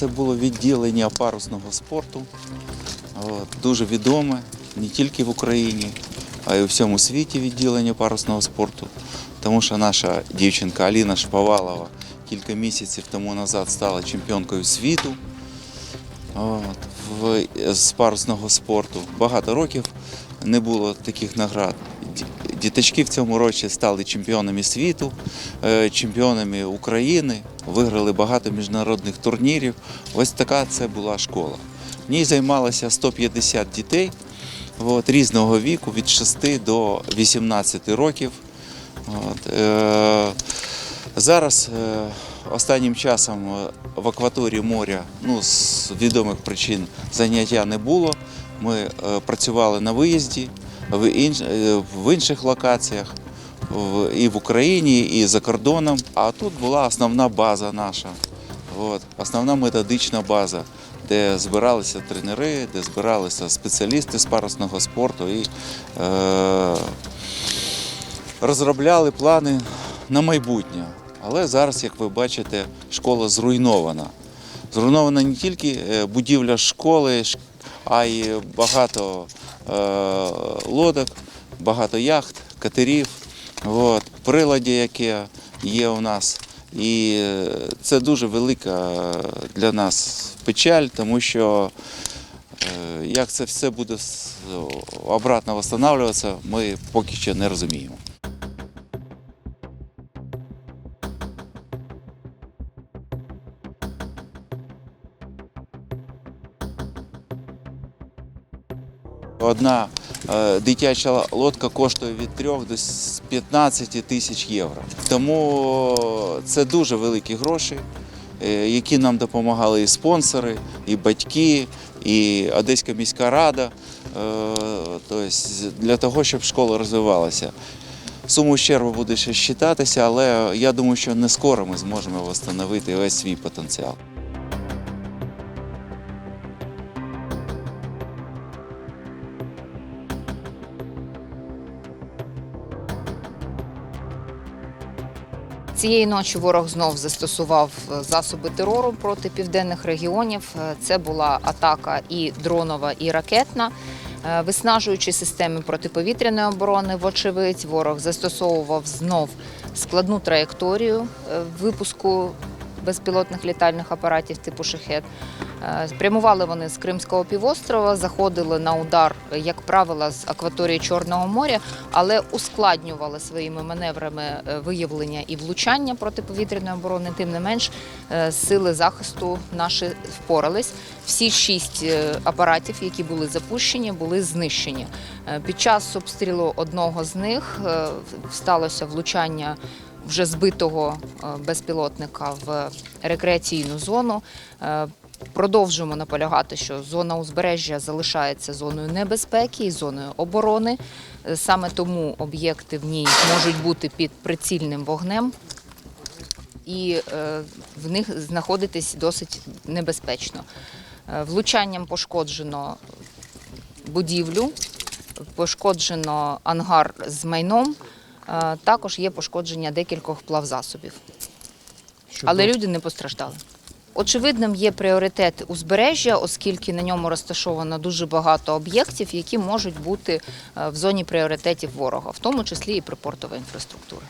це було відділення парусного спорту. Дуже відоме не тільки в Україні, а й у всьому світі відділення парусного спорту. Тому що наша дівчинка Аліна Шповалова кілька місяців тому назад стала чемпіонкою світу з парусного спорту. Багато років не було таких наград. Ді- Діточки в цьому році стали чемпіонами світу, е, чемпіонами України, виграли багато міжнародних турнірів. Ось така це була школа. В ній займалося 150 дітей от, різного віку від 6 до 18 років. От, е, зараз е, останнім часом е, в акваторії моря ну, з відомих причин заняття не було. Ми е, працювали на виїзді е, в інших локаціях і в Україні, і за кордоном. А тут була основна база наша. От, основна методична база, де збиралися тренери, де збиралися спеціалісти з парусного спорту і е, розробляли плани на майбутнє. Але зараз, як ви бачите, школа зруйнована. Зруйнована не тільки е, будівля школи, а й багато лодок, багато яхт, катерів, от, приладі, яке є у нас. І е, це дуже велика для нас печаль, тому що е, як це все буде обратно встановлюватися, ми поки що не розуміємо. Одна е, дитяча лодка коштує від 3 до 15 тисяч євро. Тому це дуже великі гроші, е, які нам допомагали і спонсори, і батьки, і Одеська міська рада. Е, Тобто для того, щоб школа розвивалася. Суму ущербу буде ще считатися, але я думаю, що не скоро ми зможемо встановити весь свій потенціал. Цієї ночі ворог знов застосував е, засоби терору проти південних регіонів. Е, Це була атака і дронова, і ракетна. Е, Виснажуючи системи протиповітряної оборони, вочевидь, ворог застосовував знов складну траєкторію випуску безпілотних літальних апаратів типу шахет. Е, Спрямували вони з Кримського півострова, заходили на удар, як правило, з акваторії Чорного моря, але ускладнювали своїми маневрами е, виявлення і влучання протиповітряної оборони. Тим не менш, е, сили захисту наші впорались. Всі шість апаратів, які були запущені, були знищені. Під час обстрілу одного з них сталося влучання вже збитого е, безпілотника в рекреаційну зону. Е, Продовжуємо наполягати, що зона узбережжя залишається зоною небезпеки і зоною оборони. Е, Саме тому об'єкти в ній можуть бути під прицільним вогнем, і в них знаходитись досить небезпечно. Влучанням пошкоджено будівлю, пошкоджено ангар з майном. Е, Також є пошкодження декількох плавзасобів. Але люди не постраждали. Очевидним є пріоритет узбережжя, оскільки на ньому розташовано дуже багато об'єктів, які можуть бути е, в зоні пріоритетів ворога, в тому числі і припортова інфраструктура.